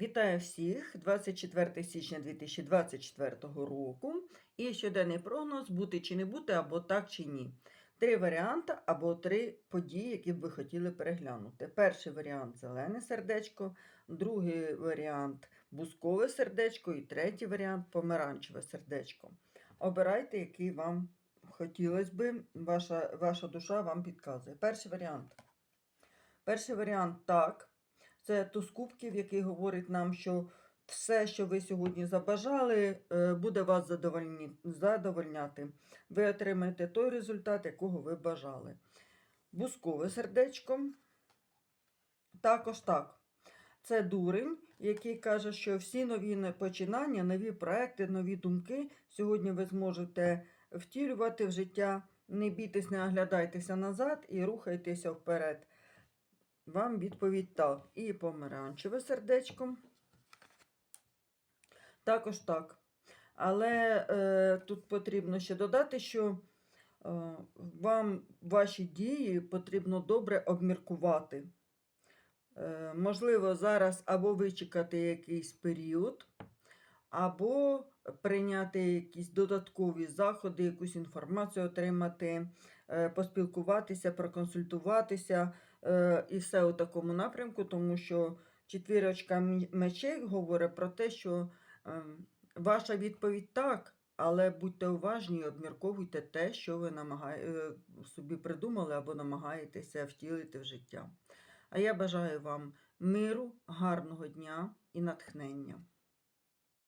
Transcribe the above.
Вітаю всіх 24 січня 2024 року. І щоденний прогноз бути чи не бути, або так чи ні. Три варіанти або три події, які б ви хотіли переглянути. Перший варіант зелене сердечко, другий варіант бускове сердечко і третій варіант помаранчеве сердечко. Обирайте, який вам хотілося би, ваша, ваша душа вам підказує. Перший варіант. Перший варіант так. Це туз кубків, який говорить нам, що все, що ви сьогодні забажали, е, буде вас задовольняти. Ви отримаєте той результат, якого ви бажали. Бускове сердечко. Також так. Це дурень, який каже, що всі нові починання, нові проекти, нові думки сьогодні ви зможете втілювати в життя. Не бійтесь, не оглядайтеся назад і рухайтеся вперед. Вам відповідь так. І помаранчеве сердечко. Також так. Але е, тут потрібно ще додати, що е, вам ваші дії потрібно добре обміркувати. Е, можливо, зараз або вичекати якийсь період, або прийняти якісь додаткові заходи, якусь інформацію отримати, е, поспілкуватися, проконсультуватися е, і все у такому напрямку, тому що четвірочка мечей говорить про те, що ем, ваша відповідь так, але будьте уважні і обмірковуйте те, що ви намагає, е, собі придумали або намагаєтеся втілити в життя. А я бажаю вам миру, гарного дня і натхнення.